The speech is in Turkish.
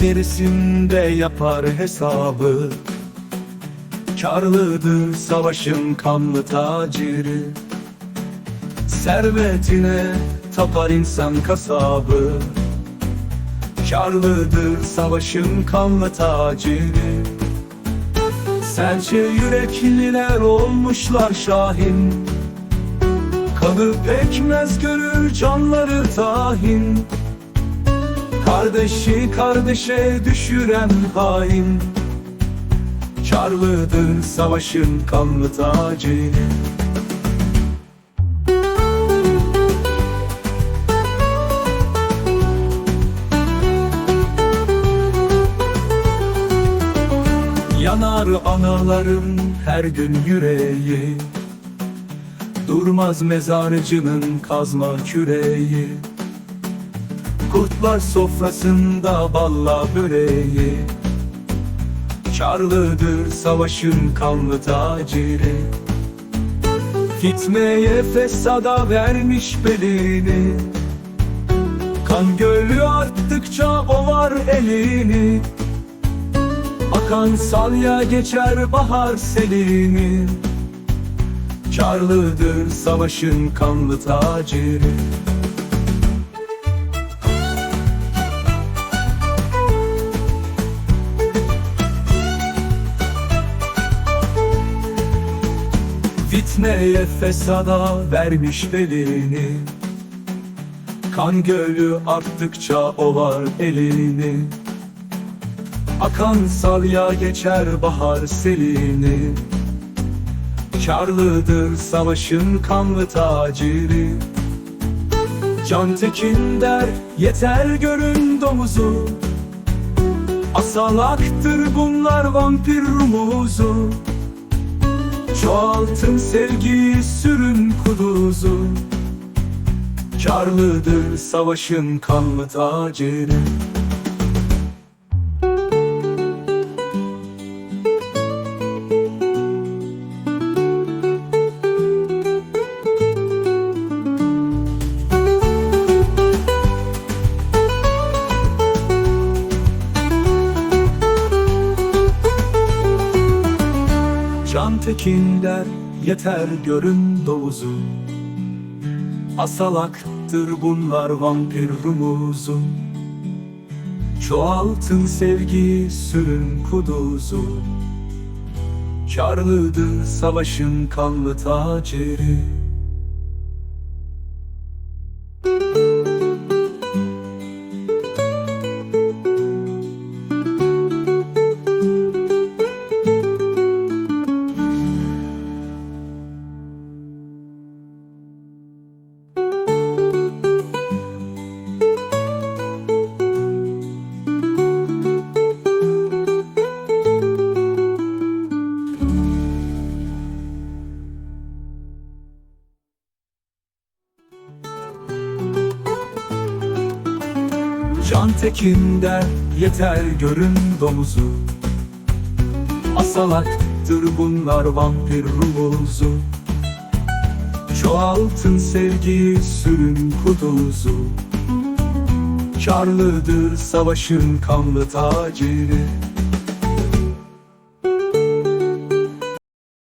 derisinde yapar hesabı. Karlıdır savaşın kanlı taciri. Servetine tapar insan kasabı. Karlıdır savaşın kanlı taciri. Serçe yürekliler olmuşlar şahin. Kanı pekmez görür canları tahin Kardeşi kardeşe düşüren hain. Karlıdır savaşın kanlı taciri Yanar anaların her gün yüreği. Durmaz mezarcının kazma küreği Kurtlar sofrasında balla böreği. Karlıdır savaşın kanlı taciri. Gitmeye fesada vermiş belini. Kan gölü arttıkça ovar elini. Akan salya geçer bahar selini. Karlıdır savaşın kanlı taciri Fitneye fesada vermiş belini. Kan gölü arttıkça ovar elini. Akan salya geçer bahar selini. Karlıdır savaşın kanlı taciri. Can Tekin der yeter görün domuzu. Asalaktır bunlar vampir rumuzu Çoğaltın sevgiyi sürün kuduzu. Karlıdır savaşın kanlı taciri Der yeter görün dovuzu. Asalaktır bunlar vampir rumuzu. Çoğaltın sevgi sürün kuduzu. Karlıdır savaşın kanlı taciri Can Tekin der yeter görün domuzu. Asalaktır bunlar vampir rumuzu Çoğaltın sevgi sürün kuduzu Karlıdır savaşın kanlı taciri